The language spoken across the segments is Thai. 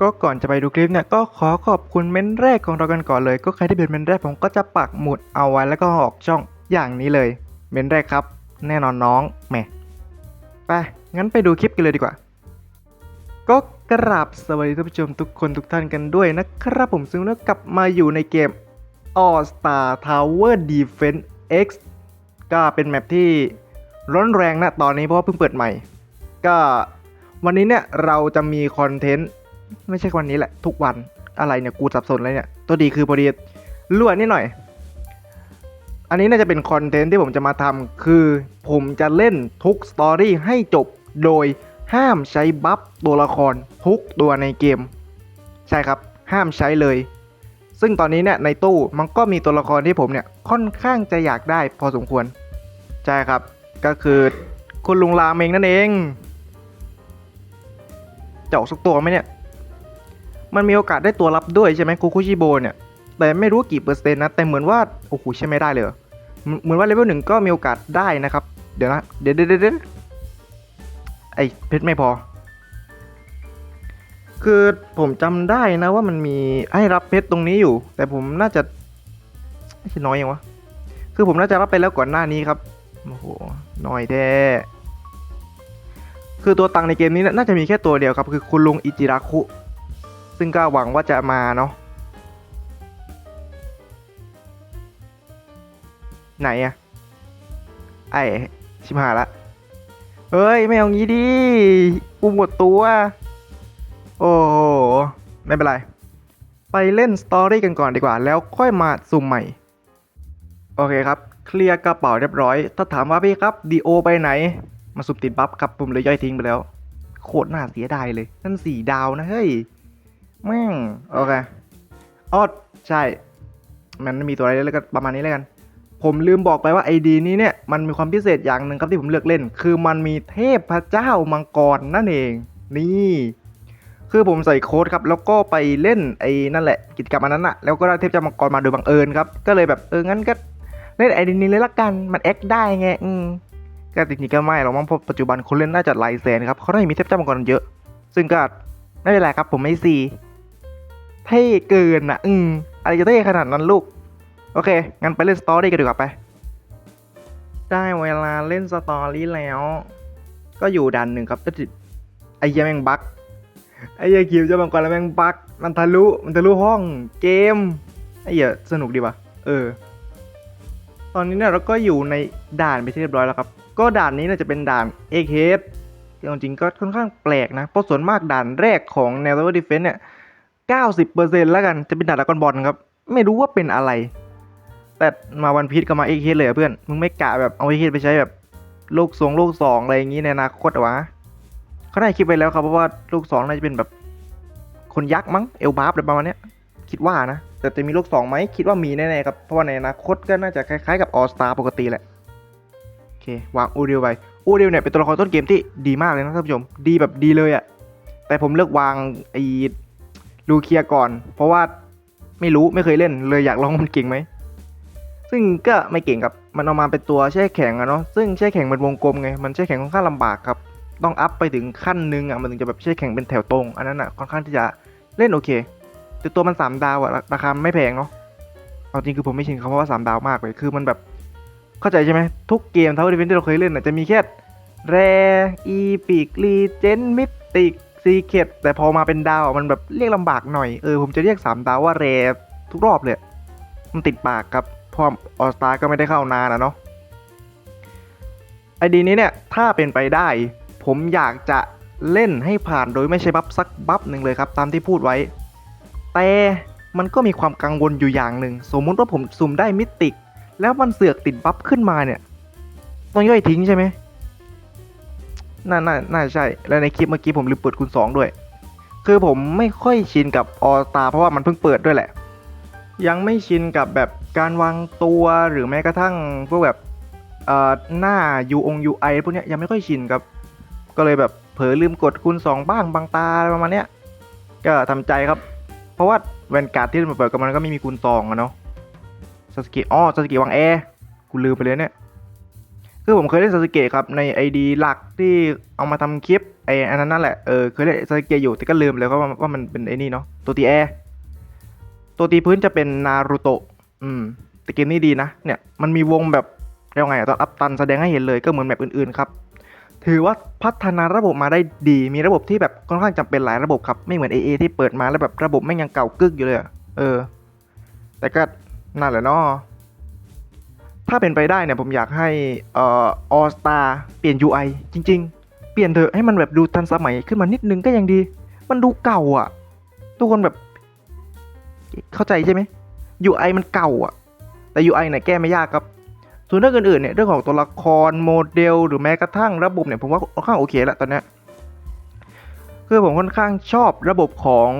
ก็ก่อนจะไปดูคลิปเนี่ยก็ขอขอบคุณเม้นแรกของเรากันก่อนเลย ก็ใครที่เป็นเม้นแรกผมก็จะปักหมุดเอาไว้แล้วก็ออกช่องอย่างนี้เลย เม้นแรกครับ แน่นอนน้องแหมไปงั้นไปดูคลิปกันเลยดีกว่า ก็กราบสวัสดีท่านผู้ชมทุกคนทุกท่านกันด้วยนะครับผมซึ่งแล้วกลับมาอยู่ในเกม All Star Tower Defense X ก็เป็นแมปที่ร้อนแรงนะตอนนี้เพราะว่าเพิ่งเปิดใหม่ ก็วันนี้เนี่ยเราจะมีคอนเทนต์ ไม่ใช่วันนี้แหละ ทุกวันอะไรเนี่ยกูสับสนเลยเนี่ย ตัวดีคือพอดีรั่วนิดหน่อย อันนี้น่าจะเป็นคอนเทนต์ที่ผมจะมาทำคือผมจะเล่นทุกสตอรี่ให้จบโดยห้ามใช้บัฟตัวละครทุกตัวในเกม ใช่ครับ ห้ามใช้เลย ซึ่งตอนนี้เนี่ยในตู้มันก็มีตัวละครที่ผมเนี่ยค่อนข้างจะอยากได้พอสมควร ใช่ครับ ก็คือคุณลุงรามเองนั่นเองจะออกสักตัวไหมเนี่ย มันมีโอกาสได้ตัวรับด้วยใช่ไหมคูคุชิโบเนี่ย แต่ไม่รู้กี่เปอร์เซ็นต์นะ แต่เหมือนว่า โอ้โห ใช่ไม่ได้เลย เหมือนว่าเลเวลหนึ่งก็มีโอกาสได้นะครับ เดี๋ยวนะ เดี๋ยวเดี๋ยวเดี๋ยวไอเพชรไม่พอ คือผมจำได้นะว่ามันมีให้รับเพชรตรงนี้อยู่ แต่ผมน่าจะไม่ใช่น้อยยังวะ คือผมน่าจะรับไปแล้วก่อนหน้านี้ครับ โอ้โห น้อยแท้คือตัวตังในเกมนี้น่าจะมีแค่ตัวเดียวครับ คือคุณลุงอิจิราคุ ซึ่งก็หวังว่าจะมาเนาะไหนอะไอชิมหายละเฮ้ย ไม่เอางี้ดิกูหมดตัว โอ้โห ไม่เป็นไร ไปเล่นสตอรี่กันก่อนดีกว่า แล้วค่อยมาซุ่มใหม่ โอเคครับ เคลียร์กระเป๋าเรียบร้อย ถ้าถามว่าพี่ครับดีโอไปไหน มาสุ่มติดบัฟครับผมเลยย่อยทิ้งไปแล้ว โคตรน่าเสียดายเลย นั่นสี่ดาวนะเฮ้ย แม่งโอเคออดใช่ มันไม่มีตัวอะไรเลยแล้วก็ประมาณนี้แล้วกัน ผมลืมบอกไปว่าไอดีนี้เนี่ยมันมีความพิเศษอย่างหนึ่งครับที่ผมเลือกเล่น คือมันมีเทพพระเจ้ามังกรนั่นเอง นี่ คือผมใส่โค้ดครับ แล้วก็ไปเล่นไอ้นั่นแหละ กิจกรรมอันนั้นอะแล้วก็ได้เทพเจ้ามังกรมาโดยบังเอิญครับ ก็เลยแบบเอองั้นก็เล่นไอดีนี้เลยละกัน มันแอคได้ไงอืมก็จริงๆก็ไม่หรอกมั้งเพราะปัจจุบันคนเล่นน่าจะหลายแสนครับเขาได้มีเทพเจ้ามังกรเยอะ ซึ่งก็ไม่เป็นไรครับผมไม่ซี เท่เกินอะ อืมอะไรจะเท่ขนาดนั้นลูก โอเค งั้นไปเล่นสตอรี่กันดีกว่าไป ได้เวลาเล่นสตอรี่แล้ว ก็อยู่ด่านหนึ่งครับก็ติดไอ้เหี้ยแม่งบั๊กไอ้เหี้ยคิวจะมังกรแล้วแม่งบั๊กมันทะลุ มันทะลุห้องเกม ไอ้เหี้ยสนุกดีว่ะ เออ ตอนนี้เนี่ยเราก็อยู่ในด่านไปที่เรียบร้อยแล้วครับ ก็ด่านนี้เนี่ยจะเป็นด่านเอเฮดจริงๆก็ค่อนข้างแปลกนะ เพราะส่วนมากด่านแรกของแนว Tower Defense เนี่ย 90%แล้วกันจะเป็นดาดากอนบอลครับ ไม่รู้ว่าเป็นอะไร แต่มาวันพีชก็มาเอกเฮดเลยเพื่อน มึงไม่กะแบบเอาเอกเฮดไปใช้แบบโลกสองโลกสองอะไรอย่างงี้ในอนาคตหรอวะเขาได้คิดไปแล้วครับเพราะว่าโลกสองน่าจะเป็นแบบคนยักษ์มั้งเอลบาฟอะไรประมาณนี้คิดว่านะ แต่จะมีโลกสองไหมคิดว่ามีแน่ๆครับเพราะว่าในอนาคตก็น่าจะคล้ายๆกับออสตาปกติแหละโอเควางอูเดียวไปอูเดียวเนี่ยเป็นตัวละครต้นเกมที่ดีมากเลยนะท่านผู้ชมดีแบบดีเลยอะแต่ผมเลือกวางไอ้ ลูเคลียร์ก่อน เพราะว่าไม่รู้ไม่เคยเล่น เลยอยากลองมันเก่งไหมซึ่งก็ไม่เก่งครับมันเอามาเป็นตัวแช่แข็งอะเนาะซึ่งแช่แข็งมันวงกลมไงมันแช่แข็งค่อนข้างลำบากครับต้องอัพไปถึงขั้นหนึ่งอะมันถึงจะแบบแช่แข็งเป็นแถวตรง อันนั้นอะค่อนข้างที่จะเล่นโอเค แต่ตัวมันสามดาวอะราคาไม่แพงเนาะเอาจริงคือผมไม่ชินคำว่าสามดาวมากเลยคือมันแบบเข้าใจใช่ไหมทุกเกมเท่าที่เป็นที่เราเคยเล่นอะจะมีแค่แรอีพิกลีเจนมิติก ซีเคดแต่พอมาเป็นดาวมันแบบเรียกลำบากหน่อย เออผมจะเรียกสามดาวว่าแรทุกรอบเลย มันติดปากครับเพอออสตาก็ไม่ได้เข้านานอะเนาะไอดีนี้เนี่ย ถ้าเป็นไปได้ ผมอยากจะเล่นให้ผ่านโดยไม่ใช้บัฟสักบัฟหนึ่งเลยครับ ตามที่พูดไว้ แต่มันก็มีความกังวลอยู่อย่างหนึ่ง สมมุติว่าผมสุ่มได้มิติก แล้วมันเสือกติดบัฟขึ้นมาเนี่ย ต้องย่อยทิ้งใช่ไหม น่าน่าน่าใช่ แล้วในคลิปเมื่อกี้ผมลืมเปิดคูณ2ด้วย คือผมไม่ค่อยชินกับออตาเพราะว่ามันเพิ่งเปิดด้วยแหละ ยังไม่ชินกับแบบการวางตัวหรือแม้กระทั่งพวกแบบเอ่อหน้า U อง UI พวกเนี้ยยังไม่ค่อยชินครับ ก็เลยแบบเผลอลืมกดคูณ2บ้างบางตาประมาณเนี้ย ก็ทำใจครับ เพราะว่าแวนการ์ดที่มันเปิดกับมันก็ไม่มีคูณ2อะเนาะสกิอ๋อสกิวางแอร์กูลืมไปเลยเนี่ย คือผมเคยเล่นซาสึเกะครับในไอดีหลักที่เอามาทำคลิปไออันนั้นนั่นแหละเออเคยเล่นซาสึเกะอยู่แต่ก็ลืมเลยว่าว่ามันเป็นไอนี่เนาะตัวตีแอร์ตัวตีพื้นจะเป็นนารูโตะอืมแต่เกมนี้ดีนะเนี่ยมันมีวงแบบเรียกว่าไงตอนอัพตันแสดงให้เห็นเลยก็เหมือนแบบอื่นๆครับ ถือว่าพัฒนาระบบมาได้ดีมีระบบที่แบบค่อนข้างจำเป็นหลายระบบครับไม่เหมือน AA ที่เปิดมาแล้วแบบระบบไม่งยังเก่ากึกอยู่เลยเออ แต่ก็นั่นแหละเนาะ ถ้าเป็นไปได้เนี่ยผมอยากให้เอ่อ All Star เปลี่ยน UI จริง ๆ เปลี่ยนเถอะให้มันแบบดูทันสมัยขึ้นมานิดนึงก็ยังดี มันดูเก่าอะ ทุกคนแบบเข้าใจใช่ไหม UI มันเก่าอะ แต่ UI เนี่ยแก้ไม่ยากครับ ส่วนเรื่องอื่นๆเนี่ยเรื่องของตัวละครโมเดล หรือแม้กระทั่งระบบเนี่ยผมว่าค่อนข้างโอเคแล้วตอนนี้คือผมค่อนข้างชอบระบบของ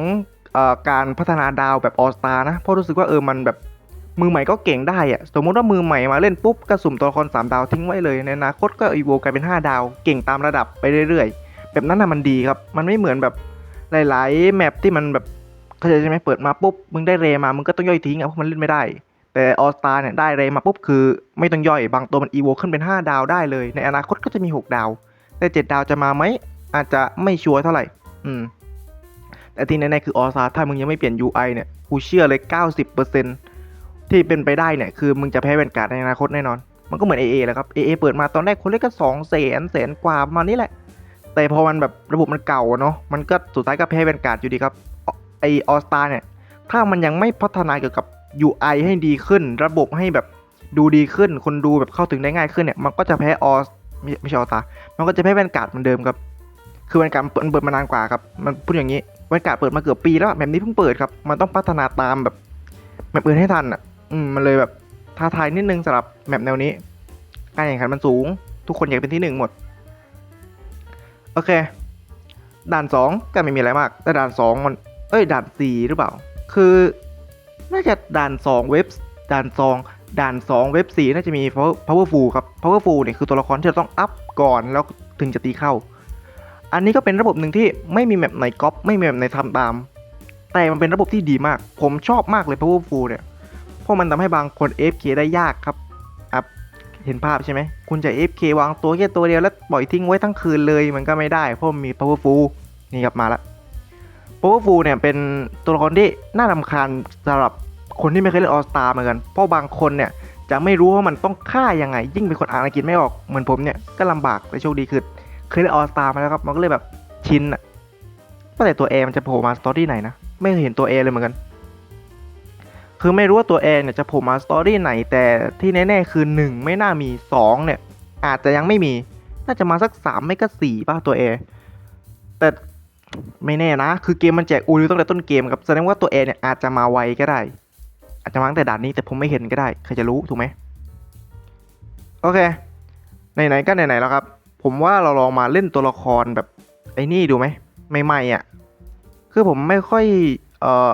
อการพัฒนาดาวแบบ All Star นะเพราะรู้สึกว่าเออมันแบบ มือใหม่ก็เก่งได้อะสมมติว่ามือใหม่มาเล่นปุ๊บก็สุ่มตัวละคร3ดาวทิ้งไว้เลยในอนาคตก็อีโวกลายเป็น 5 ดาว เก่งตามระดับไปเรื่อยๆ แบบนั้นน่ะมันดีครับ มันไม่เหมือนแบบหลายๆแมปที่มันแบบเข้าใจใช่ไหมเปิดมาปุ๊บมึงได้เรมามึงก็ต้องย่อยทิ้งอะเพราะมันเล่นไม่ได้ แต่ออสตาเนี่ยได้เรมาปุ๊บคือ ไม่ต้องย่อยบางตัวมันอีโวขึ้นเป็น 5 ดาวได้เลย ในอนาคตก็จะมี 6 ดาว แต่ 7 ดาวจะมาไหมอาจจะไม่ชัวร์เท่าไหร่อืมแต่ที่แน่ๆคือออสตาถ้ามึงยังไม่เปลี่ยน UI เนี่ยกูเชื่อเลย 90% ที่เป็นไปได้เนี่ยคือมึงจะแพ้แวนการ์ดในอนาคตแน่นอน มันก็เหมือน AA แหละครับ AA เปิดมาตอนแรกคนเล่นก็2 0 0แสนแสนกว่าประมาณนี้แหละ แต่พอมันแบบระบบมันเก่าเนาะมันก็สุดท้ายก็แพ้แวนการ์ดอยู่ดีครับไอออสตาเนี่ยถ้ามันยังไม่พัฒนาเกี่ยวกับ UI ให้ดีขึ้น ระบบให้แบบดูดีขึ้น คนดูแบบเข้าถึงได้ง่ายขึ้นเนี่ยมันก็จะแพ้ออสไม่ใช่ออสตามันก็จะแพ้แวนการ์ดเหมือนเดิมครับคือแวนการ์ดเปิดเปิดมานานกว่าครับมันพูดอย่างนี้แวนการ์ดเปิดมาเกือบปีแล้วแบบนี้เพิ่งเปิดครับมันต้องพัฒนาตามแบบแบบอื่นให้ทันอะ อืมมันเลยแบบท้าทายนิดนึงสำหรับแบบแนวนี้ การแข่งขันมันสูง ทุกคนอยากเป็นที่หนึ่งหมด โอเค ด่านสองก็ไม่มีอะไรมาก แต่ด่านสองมัน เอ้ย ด่านสี่หรือเปล่า คือ น่าจะด่านสองเว็บ ด่านสองด่านสองเว็บสี่น่าจะมี power powerful ครับ powerful เนี่ยคือตัวละครที่เราต้องอัพก่อนแล้วถึงจะตีเข้า อันนี้ก็เป็นระบบหนึ่งที่ไม่มีแมปไหนก๊อปไม่มีแมปไหนทำตาม แต่มันเป็นระบบที่ดีมาก ผมชอบมากเลย powerful เนี่ย เพราะมันทำให้บางคน AFK ได้ยากครับอัพเห็นภาพใช่ไหม คุณจะ AFK วางตัวแค่ตัวเดียวแล้วปล่อยทิ้งไว้ทั้งคืนเลยมันก็ไม่ได้ เพราะมี powerful นี่ครับมาละ powerful เนี่ยเป็นตัวละครที่น่ารำคาญสำหรับคนที่ไม่เคยเล่นออสตาเหมือนกัน เพราะบางคนเนี่ยจะไม่รู้ว่ามันต้องฆ่ายังไง ยิ่งเป็นคนอ่านอังกฤษไม่ออกเหมือนผมเนี่ยก็ลำบากแต่โชคดีคือเคยเล่นออสตามาแล้วครับมันก็เลยแบบชินอะว่าแต่ตัวเอมันจะโผล่มาสตอรี่ไหนนะไม่เคยเห็นตัวเอเลยเหมือนกัน คือไม่รู้ว่าตัวเอนเนี่ยจะโผล่มาสตอรี่ไหนแต่ที่แน่ๆคือ 1 ไม่น่ามี 2 เนี่ย อาจจะยังไม่มี น่าจะมาสัก 3 ไม่ก็4ป่ะตัวเอแต่ไม่แน่นะ คือเกมมันแจกอูริตั้งแต่ต้นเกมครับแสดงว่าตัวเอเนี่ยอาจจะมาไวก็ได้ อาจจะมาตั้งแต่ด่านนี้แต่ผมไม่เห็นก็ได้ใครจะรู้ถูกไหมโอเคไหนๆก็ไหนๆแล้วครับ ผมว่าเราลองมาเล่นตัวละครแบบไอ้นี่ดูไหมใหม่ๆอะคือผมไม่ค่อยเอ่อ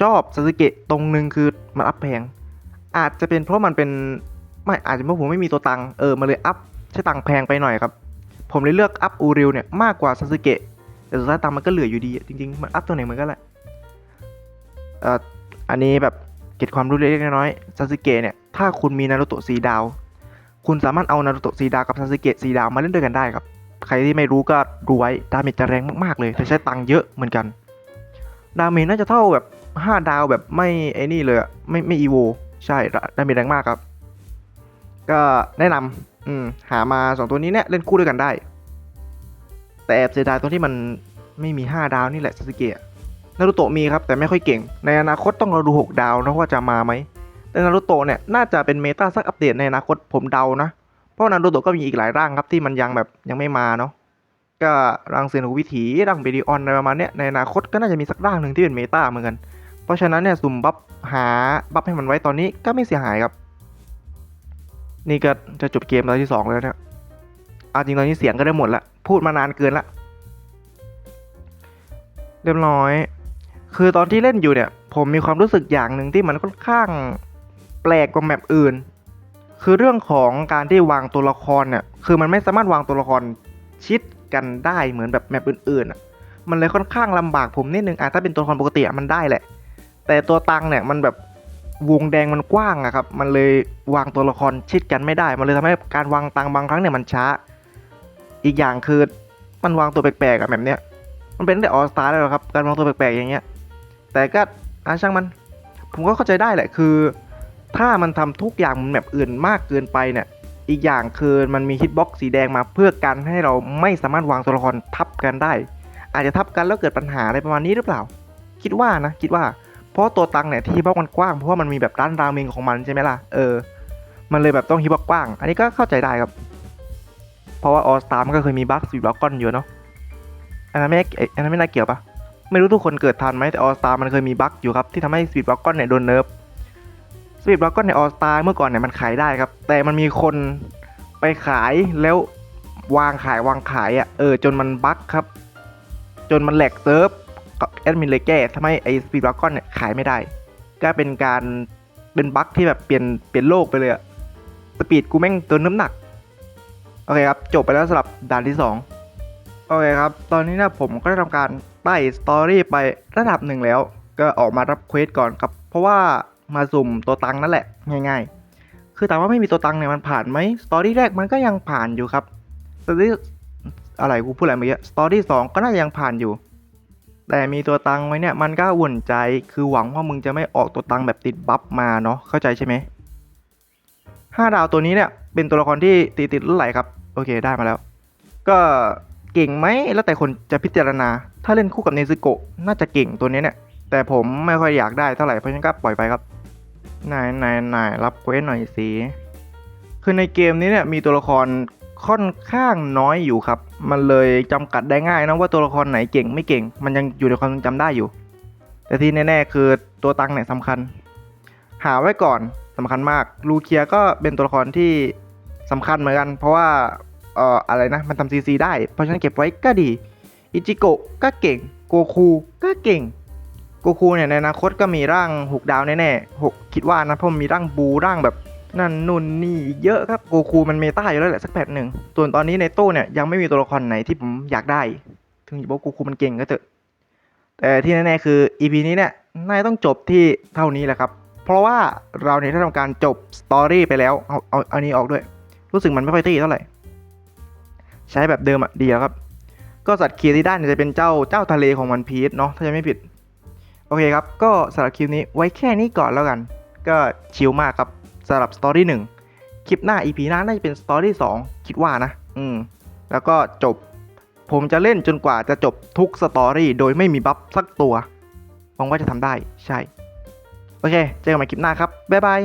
ชอบซาสึเกะตรงนึงคือมันอัพแพง อาจจะเป็นเพราะมันเป็นไม่อาจจะเพราะผมไม่มีตัวตังเออมันเลยอัพใช้ตังแพงไปหน่อยครับ ผมเลยเลือกอัพอูริวเนี่ยมากกว่าซาสึเกะแต่สุดท้ายตังมันก็เหลืออยู่ดี จริงๆ มันอัพตัวไหนมันก็แหละเอ่ออันนี้แบบเก็บความรู้เล็กๆน้อยๆซาสึเกะเนี่ยถ้าคุณมีนารูโตะสีดาว คุณสามารถเอานารูโตะสีดาวกับซาสึเกะสีดาวมาเล่นด้วยกันได้ครับใครที่ไม่รู้ก็รู้ไว้ดาเมจจะแรงมากๆเลยแต่ใช้ตังค์เยอะเหมือนกัน ดาเมจน่าจะเท่าแบบ 5ดาวแบบไม่ไอ้นี่เลยอะไม่ไม่อีโวใช่ดาดาเมจแรงมากครับ ก็แนะนำอืมหามา2ตัวนี้เนี่ยเล่นคู่ด้วยกันได้ แต่แอบเสียดายตรงที่มันไม่มี 5 ดาวนี่แหละซาสึเกะนารูโตะมีครับ แต่ไม่ค่อยเก่ง ในอนาคตต้องรอดู 6 ดาวนะว่าจะมาไหม แต่นารูโตะเนี่ยน่าจะเป็นเมตาสักอัปเดตในอนาคตผมเดานะ เพราะนารูโตะก็มีอีกหลายร่างครับที่มันยังแบบยังไม่มาเนาะ ก็ร่างเซนหูวิถีร่างเบดิออนอะไรประมาณเนี้ยในอนาคตก็น่าจะมีสักร่างหนึ่งที่เป็นเมตาเหมือนกัน เพราะฉะนั้นเนี่ยสุ่มบัฟหาบัฟให้มันไว้ตอนนี้ก็ไม่เสียหายครับ นี่ก็จะจบเกมตอนที่สองแล้วเนี่ยเอาจริงตอนนี้เสียงก็ได้หมดละพูดมานานเกินละเรียบร้อย คือตอนที่เล่นอยู่เนี่ย ผมมีความรู้สึกอย่างหนึ่งที่มันค่อนข้างแปลกกว่าแมปอื่น คือเรื่องของการที่วางตัวละครเนี่ย คือมันไม่สามารถวางตัวละครชิดกันได้เหมือนแบบแมปอื่นๆอะมันเลยค่อนข้างลำบากผมนิดนึงอะถ้าเป็นตัวละครปกติอะมันได้แหละ แต่ตัวตังเนี่ยมันแบบวงแดงมันกว้างอะครับ มันเลยวางตัวละครชิดกันไม่ได้ มันเลยทำให้การวางตังบางครั้งเนี่ยมันช้า อีกอย่างคือมันวางตัวแปลกๆอะแบบเนี้ย มันเป็นแต่ออสตาร์แล้วครับ การวางตัวแปลกๆอย่างเงี้ย แต่ก็อะช่างมัน ผมก็เข้าใจได้แหละคือ ถ้ามันทำทุกอย่างมันแบบอื่นมากเกินไปเนี่ย อีกอย่างคือมันมีฮิตบ็อกซ์สีแดงมาเพื่อกันให้เราไม่สามารถวางตัวละครทับกันได้ อาจจะทับกันแล้วเกิดปัญหาอะไรประมาณนี้หรือเปล่า คิดว่านะ คิดว่า เพราะตัวตังเนี่ยที่ฮิตบ็อกซ์มันกว้างเพราะว่ามันมีแบบร้านราเมงของมันใช่ไหมล่ะเออมันเลยแบบต้องฮิตบ็อกกว้าง อันนี้ก็เข้าใจได้ครับ เพราะว่าออสตามันก็เคยมีบั๊กสีบล็อกก้อนอยู่เนาะอันนั้นไม่เอออันนั้นไม่น่าเกี่ยวปะไม่รู้ทุกคนเกิดทันไหมแต่ออสตามันเคยมีบั๊กอยู่ครับที่ทำให้สปีดบล็อกก้อนเนี่ยโดนเนิร์ฟสปีดบล็อกก้อนในออสตาเมื่อก่อนเนี่ยมันขายได้ครับ แต่มันมีคนไปขายแล้ววางขายวางขายอะ่ะเออจนมันบั๊กครับ จนมันแหลกเซิร์ฟ แอดมินเลยแก้ทำให้ไอ้สปีดบล็อกก้อนเนี่ยขายไม่ได้ ก็เป็นการเป็นบั๊กที่แบบเปลี่ยนเปลี่ยนโลกไปเลยอะสปีดกูแม่งตัวน้ำหนัก โอเคครับ จบไปแล้วสำหรับด่านที่สองโอเคครับ ตอนนี้นะผมก็ได้ทำการไต่สตอรี่ไประดับหนึ่งแล้ว ก็ออกมารับเควสก่อนครับ เพราะว่ามาสุ่มตัวตังค์นั่นแหละง่าย ๆ คือถามว่าไม่มีตัวตังค์เนี่ยมันผ่านไหมสตอรี่แรกมันก็ยังผ่านอยู่ครับสตอรี่อะไรกูพูดอะไรเมื่อกี้สตอรี่สองก็น่าจะยังผ่านอยู่ แต่มีตัวตังค์ไว้เนี่ยมันก็อุ่นใจคือหวังว่ามึงจะไม่ออกตัวตังค์แบบติดบัฟมาเนาะเข้าใจใช่ไหมห้าดาวตัวนี้เนี่ยเป็นตัวละครที่ตีติดไหลครับ โอเคได้มาแล้ว ก็เก่งไหมแล้วแต่คนจะพิจารณา ถ้าเล่นคู่กับเนซึโกะน่าจะเก่งตัวนี้เนี่ยแต่ผมไม่ค่อยอยากได้เท่าไหร่เพราะฉะนั้นก็ปล่อยไปครับนายนายนายรับเควสหน่อยสิคือในเกมนี้เนี่ยมีตัวละคร ค่อนข้างน้อยอยู่ครับ มันเลยจำกัดได้ง่ายนะว่าตัวละครไหนเก่งไม่เก่ง มันยังอยู่ในความทรงจำได้อยู่ แต่ที่แน่ๆคือตัวตังเนี่ยสำคัญ หาไว้ก่อนสำคัญมาก ลูเคียก็เป็นตัวละครที่สำคัญเหมือนกัน เพราะว่าเอ่ออะไรนะ มันทำซีซีได้ เพราะฉะนั้นเก็บไว้ก็ดี อิจิโกะก็เก่ง โกคูก็เก่ง โกคูเนี่ยในอนาคตก็มีร่าง6ดาวแน่ๆหกคิดว่านะเพราะมีร่างบูร่างแบบ นั่นนู่นนี่อีกเยอะครับโกคูมันเมตาอยู่แล้วแหละสักแพทหนึ่งส่วนตอนนี้ในตู้เนี่ยยังไม่มีตัวละครไหนที่ผมอยากได้ ถึงจะบอกว่าโกคูมันเก่งก็เถอะแต่ที่แน่ๆคือ EP นี้เนี่ยน่าจะต้องจบที่เท่านี้แหละครับ เพราะว่าเราเนี่ยได้ทำการจบสตอรี่ไปแล้วเอาเอาอันนี้ออกด้วย รู้สึกมันไม่ค่อยตีเท่าไหร่ ใช้แบบเดิมอะดีแล้วครับ ก็สัตว์เคียที่ด้เนี่ยจะเป็นเจ้าเจ้าทะเลของวันพีชเนาะถ้าจะไม่ผิด โอเคครับ ก็สำหรับคลิปนี้ไว้แค่นี้ก่อนแล้วกัน ก็ชิลมากครับ สำหรับสตอรี่หนึ่งคลิปหน้า EP หน้าน่าจะเป็นสตอรี่สองคิดว่านะ อืม แล้วก็จบ ผมจะเล่นจนกว่าจะจบทุกสตอรี่โดยไม่มีบัฟสักตัวหวังว่าจะทำได้ใช่ โอเค เจอกันใหม่คลิปหน้าครับ บ๊ายบาย